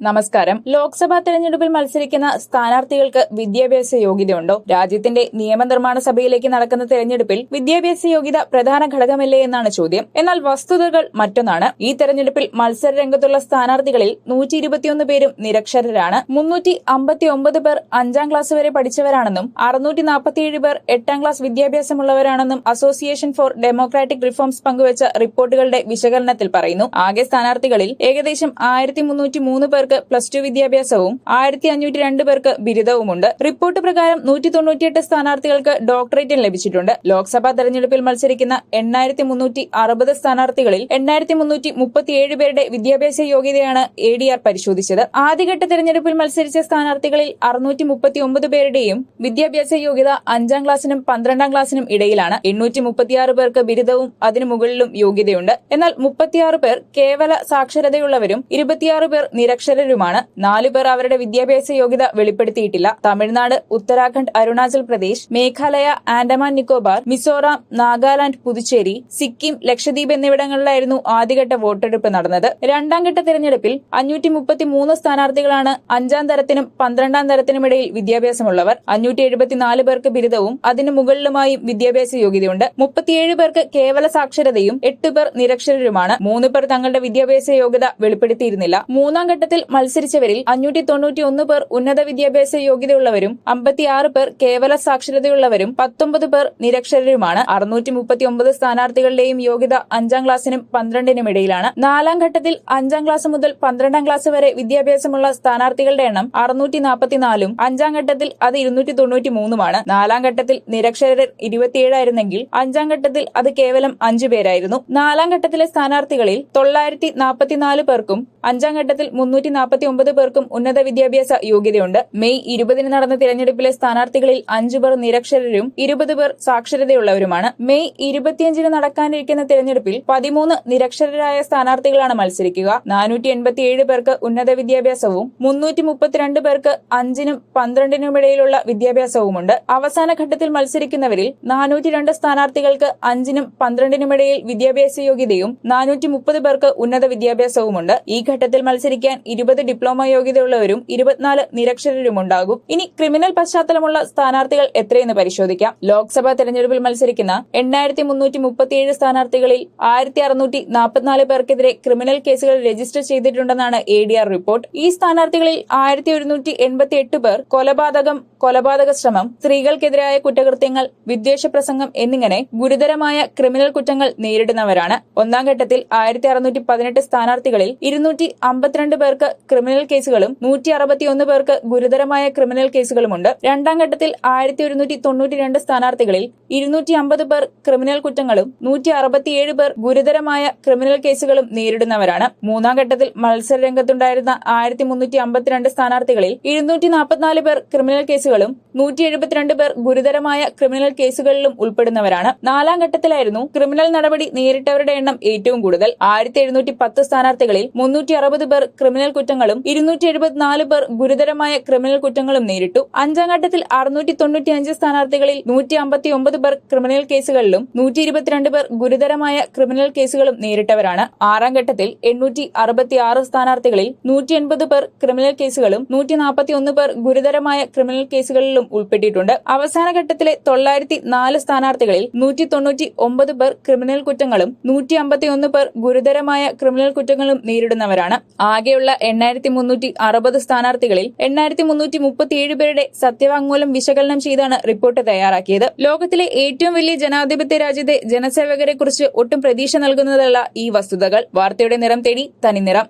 നമസ്കാരം. ലോക്സഭാ തെരഞ്ഞെടുപ്പിൽ മത്സരിക്കുന്ന സ്ഥാനാർത്ഥികൾക്ക് വിദ്യാഭ്യാസ യോഗ്യതയുണ്ടോ? രാജ്യത്തിന്റെ നിയമനിർമ്മാണ സഭയിലേക്ക് നടക്കുന്ന തെരഞ്ഞെടുപ്പിൽ വിദ്യാഭ്യാസ യോഗ്യത പ്രധാന ഘടകമല്ലേ എന്നാണ് ചോദ്യം. എന്നാൽ വസ്തുതകൾ മറ്റൊന്നാണ്. ഈ തെരഞ്ഞെടുപ്പിൽ മത്സര രംഗത്തുള്ള സ്ഥാനാർത്ഥികളിൽ നൂറ്റി ഇരുപത്തിയൊന്ന് പേരും നിരക്ഷരരാണ്. മുന്നൂറ്റി അമ്പത്തി ഒമ്പത് പേർ അഞ്ചാം ക്ലാസ് വരെ പഠിച്ചവരാണെന്നും അറുന്നൂറ്റി നാൽപ്പത്തിയേഴ് പേർ എട്ടാം ക്ലാസ് വിദ്യാഭ്യാസമുള്ളവരാണെന്നും അസോസിയേഷൻ ഫോർ ഡെമോക്രാറ്റിക് റിഫോംസ് പങ്കുവച്ച റിപ്പോർട്ടുകളുടെ വിശകലനത്തിൽ പറയുന്നു. ആകെ സ്ഥാനാർത്ഥികളിൽ ഏകദേശം ആയിരത്തി മുന്നൂറ്റി മൂന്ന് പേർക്ക് പ്ലസ് ടു വിദ്യാഭ്യാസവും ആയിരത്തി അഞ്ഞൂറ്റി രണ്ട് പേർക്ക് ബിരുദവുമുണ്ട്. റിപ്പോർട്ട് പ്രകാരം നൂറ്റി തൊണ്ണൂറ്റിയെട്ട് സ്ഥാനാർത്ഥികൾക്ക് ഡോക്ടറേറ്റും ലഭിച്ചിട്ടുണ്ട്. ലോക്സഭാ തെരഞ്ഞെടുപ്പിൽ മത്സരിക്കുന്ന എണ്ണായിരത്തി മുന്നൂറ്റി അറുപത് സ്ഥാനാർത്ഥികളിൽ എണ്ണായിരത്തി മുന്നൂറ്റി മുപ്പത്തിയേഴ് പേരുടെ വിദ്യാഭ്യാസ യോഗ്യതയാണ് എ ഡി ആർ പരിശോധിച്ചത്. ആദ്യഘട്ട തെരഞ്ഞെടുപ്പിൽ മത്സരിച്ച സ്ഥാനാർത്ഥികളിൽ അറുന്നൂറ്റി മുപ്പത്തി ഒമ്പത് പേരുടെയും വിദ്യാഭ്യാസ യോഗ്യത അഞ്ചാം ക്ലാസ്സിനും പന്ത്രണ്ടാം ക്ലാസ്സിനും ഇടയിലാണ്. എണ്ണൂറ്റി മുപ്പത്തിയാറ് പേർക്ക് ബിരുദവും അതിനു മുകളിലും യോഗ്യതയുണ്ട്. എന്നാൽ മുപ്പത്തിയാറ് പേർ കേവല സാക്ഷരതയുള്ളവരും ഇരുപത്തിയാറ് പേർ നിരക്ഷരരുമാണ് നാലുപേർ അവരുടെ വിദ്യാഭ്യാസ യോഗ്യത വെളിപ്പെടുത്തിയിട്ടില്ല. തമിഴ്നാട് ഉത്തരാഖണ്ഡ് അരുണാചൽ പ്രദേശ് മേഘാലയ ആൻഡമാൻ നിക്കോബാർ മിസോറാം നാഗാലാന്റ് പുതുച്ചേരി സിക്കിം ലക്ഷദ്വീപ് എന്നിവിടങ്ങളിലായിരുന്നു ആദ്യഘട്ട വോട്ടെടുപ്പ് നടന്നത്. രണ്ടാം ഘട്ട തെരഞ്ഞെടുപ്പിൽ അഞ്ഞൂറ്റി മുപ്പത്തി മൂന്ന് സ്ഥാനാർത്ഥികളാണ് അഞ്ചാം തരത്തിനും പന്ത്രണ്ടാം തരത്തിനുമിടയിൽ വിദ്യാഭ്യാസമുള്ളവർ. അഞ്ഞൂറ്റി എഴുപത്തിനാല് പേർക്ക് ബിരുദവും അതിനു മുകളിലുമായും വിദ്യാഭ്യാസ യോഗ്യതയുണ്ട്. മുപ്പത്തിയേഴ് പേർക്ക് കേവല സാക്ഷരതയും എട്ട് പേർ നിരക്ഷരരുമാണ്. മൂന്ന് പേർ തങ്ങളുടെ വിദ്യാഭ്യാസ യോഗ്യത വെളിപ്പെടുത്തിയിരുന്നില്ല. മൂന്നാം ഘട്ടത്തിൽ മത്സരിച്ചവരിൽ അഞ്ഞൂറ്റി തൊണ്ണൂറ്റി ഒന്ന് പേർ ഉന്നത വിദ്യാഭ്യാസ യോഗ്യതയുള്ളവരും അമ്പത്തിയാറ് പേർ കേവല സാക്ഷരതയുള്ളവരും പത്തൊമ്പത് പേർ നിരക്ഷരരുമാണ്. അറുന്നൂറ്റി മുപ്പത്തി ഒമ്പത് സ്ഥാനാർത്ഥികളുടെയും യോഗ്യത അഞ്ചാം ക്ലാസ്സിനും പന്ത്രണ്ടിനും ഇടയിലാണ്. നാലാം ഘട്ടത്തിൽ അഞ്ചാം ക്ലാസ് മുതൽ പന്ത്രണ്ടാം ക്ലാസ് വരെ വിദ്യാഭ്യാസമുള്ള സ്ഥാനാർത്ഥികളുടെ എണ്ണം അറുന്നൂറ്റി നാൽപ്പത്തിനാലും അഞ്ചാം ഘട്ടത്തിൽ അത് ഇരുന്നൂറ്റി തൊണ്ണൂറ്റി മൂന്നുമാണ് നാലാം ഘട്ടത്തിൽ നിരക്ഷരർ ഇരുപത്തിയേഴായിരുന്നെങ്കിൽ അഞ്ചാം ഘട്ടത്തിൽ അത് കേവലം അഞ്ചു പേരായിരുന്നു. നാലാം ഘട്ടത്തിലെ സ്ഥാനാർത്ഥികളിൽ തൊള്ളായിരത്തി നാൽപ്പത്തിനാല് പേർക്കും അഞ്ചാം ഘട്ടത്തിൽ മുന്നൂറ്റി നാൽപ്പത്തി ഒമ്പത് പേർക്കും ഉന്നത വിദ്യാഭ്യാസ യോഗ്യതയുണ്ട്. മെയ് ഇരുപതിന് നടന്ന തിരഞ്ഞെടുപ്പിലെ സ്ഥാനാർത്ഥികളിൽ അഞ്ചു പേർ നിരക്ഷരരും ഇരുപത് പേർ സാക്ഷരതയുള്ളവരുമാണ്. മെയ് ഇരുപത്തിയഞ്ചിന് നടക്കാനിരിക്കുന്ന തിരഞ്ഞെടുപ്പിൽ പതിമൂന്ന് നിരക്ഷരരായ സ്ഥാനാർത്ഥികളാണ് മത്സരിക്കുക. നാനൂറ്റി എൺപത്തിയേഴ് പേർക്ക് ഉന്നത വിദ്യാഭ്യാസവും മുന്നൂറ്റി മുപ്പത്തിരണ്ട് പേർക്ക് അഞ്ചിനും പന്ത്രണ്ടിനുമിടയിലുള്ള വിദ്യാഭ്യാസവുമുണ്ട്. അവസാന ഘട്ടത്തിൽ മത്സരിക്കുന്നവരിൽ നാനൂറ്റി രണ്ട് സ്ഥാനാർത്ഥികൾക്ക് അഞ്ചിനും പന്ത്രണ്ടിനുമിടയിൽ വിദ്യാഭ്യാസ യോഗ്യതയും നാനൂറ്റി മുപ്പത് പേർക്ക് ഉന്നത വിദ്യാഭ്യാസവുമുണ്ട്. ഈ ഘട്ടത്തിൽ മത്സരിക്കാൻ ഇരുപത് ഡിപ്ലോമ യോഗ്യതയുള്ളവരും ഇരുപത്തിനാല് നിരക്ഷരരുമുണ്ടാകും. ഇനി ക്രിമിനൽ പശ്ചാത്തലമുള്ള സ്ഥാനാർത്ഥികൾ എത്രയെന്ന് പരിശോധിക്കാം. ലോക്സഭാ തെരഞ്ഞെടുപ്പിൽ മത്സരിക്കുന്ന എണ്ണായിരത്തി മുന്നൂറ്റി മുപ്പത്തിയേഴ് സ്ഥാനാർത്ഥികളിൽ ആയിരത്തി അറുന്നൂറ്റി നാൽപ്പത്തിനാല് പേർക്കെതിരെ ക്രിമിനൽ കേസുകൾ രജിസ്റ്റർ ചെയ്തിട്ടുണ്ടെന്നാണ് എ ഡി ആർ റിപ്പോർട്ട് ഈ സ്ഥാനാർത്ഥികളിൽ ആയിരത്തി ഒരുന്നൂറ്റി എൺപത്തി എട്ട് പേർ കൊലപാതകം കൊലപാതക ശ്രമം സ്ത്രീകൾക്കെതിരായ കുറ്റകൃത്യങ്ങൾ വിദ്വേഷ പ്രസംഗം എന്നിങ്ങനെ ഗുരുതരമായ ക്രിമിനൽ കുറ്റങ്ങൾ നേരിടുന്നവരാണ്. ഒന്നാം ഘട്ടത്തിൽ ആയിരത്തി അറുന്നൂറ്റി പതിനെട്ട് സ്ഥാനാർത്ഥികളിൽ ഇരുന്നൂറ്റി അമ്പത്തിരണ്ട് പേർക്ക് ക്രിമിനൽ കേസുകളും നൂറ്റി അറുപത്തിയൊന്ന് പേർക്ക് ഗുരുതരമായ ക്രിമിനൽ കേസുകളുമുണ്ട്. രണ്ടാം ഘട്ടത്തിൽ ആയിരത്തി ഒരുന്നൂറ്റി തൊണ്ണൂറ്റി രണ്ട് സ്ഥാനാർത്ഥികളിൽ ഇരുന്നൂറ്റി അമ്പത് പേർ ക്രിമിനൽ കുറ്റങ്ങളും നൂറ്റി അറുപത്തിയേഴ് പേർ ഗുരുതരമായ ക്രിമിനൽ കേസുകളും നേരിടുന്നവരാണ്. മൂന്നാം ഘട്ടത്തിൽ മത്സര രംഗത്തുണ്ടായിരുന്ന ആയിരത്തി മുന്നൂറ്റി അമ്പത്തിരണ്ട് സ്ഥാനാർത്ഥികളിൽ ഇരുന്നൂറ്റി നാൽപ്പത്തിനാല് പേർ ക്രിമിനൽ കേസുകളും നൂറ്റി എഴുപത്തിരണ്ട് പേർ ഗുരുതരമായ ക്രിമിനൽ കേസുകളിലും ഉൾപ്പെടുന്നവരാണ്. നാലാം ഘട്ടത്തിലായിരുന്നു ക്രിമിനൽ നടപടി നേരിട്ടവരുടെ എണ്ണം ഏറ്റവും കൂടുതൽ. ആയിരത്തി എഴുന്നൂറ്റി പത്ത് സ്ഥാനാർത്ഥികളിൽ മുന്നൂറ്റി അറുപത് പേർ ക്രിമിനൽ കുറ്റങ്ങളും ഇരുന്നൂറ്റി എഴുപത്തിനാല് പേർ ഗുരുതരമായ ക്രിമിനൽ കുറ്റങ്ങളും നേരിട്ടു. അഞ്ചാം ഘട്ടത്തിൽ അറുന്നൂറ്റി തൊണ്ണൂറ്റി അഞ്ച് സ്ഥാനാർത്ഥികളിൽ നൂറ്റി അമ്പത്തി ഒമ്പത് പേർ ക്രിമിനൽ കേസുകളിലും നൂറ്റി ഇരുപത്തിരണ്ട് പേർ ഗുരുതരമായ ക്രിമിനൽ കേസുകളും നേരിട്ടവരാണ്. ആറാം ഘട്ടത്തിൽ എണ്ണൂറ്റി അറുപത്തി ആറ് സ്ഥാനാർത്ഥികളിൽ നൂറ്റി എൺപത് പേർ ക്രിമിനൽ കേസുകളും നൂറ്റി നാൽപ്പത്തി ഒന്ന് പേർ ഗുരുതരമായ ക്രിമിനൽ കേസുകളിലും ഉൾപ്പെട്ടിട്ടുണ്ട്. അവസാന ഘട്ടത്തിലെ തൊള്ളായിരത്തി നാല് സ്ഥാനാർത്ഥികളിൽ നൂറ്റി തൊണ്ണൂറ്റി ഒമ്പത് പേർ ക്രിമിനൽ കുറ്റങ്ങളും നൂറ്റി അമ്പത്തി ഒന്ന് പേർ ഗുരുതരമായ ക്രിമിനൽ കുറ്റങ്ങളും നേരിടുന്നവരാണ്. ആകെയുള്ള എണ്ണായിരത്തി മുന്നൂറ്റി അറുപത് സ്ഥാനാർത്ഥികളിൽ എണ്ണായിരത്തി മുന്നൂറ്റി മുപ്പത്തിയേഴ് പേരുടെ സത്യവാങ്മൂലം വിശകലനം ചെയ്താണ് റിപ്പോർട്ട് തയ്യാറാക്കിയത്. ലോകത്തിലെ ഏറ്റവും വലിയ ജനാധിപത്യ രാജ്യത്തെ ജനസേവകരെക്കുറിച്ച് ഒട്ടും പ്രതീക്ഷ നൽകുന്നതല്ല ഈ വസ്തുതകൾ. വാർത്തയുടെ നിറം തേടി തനിനിറം.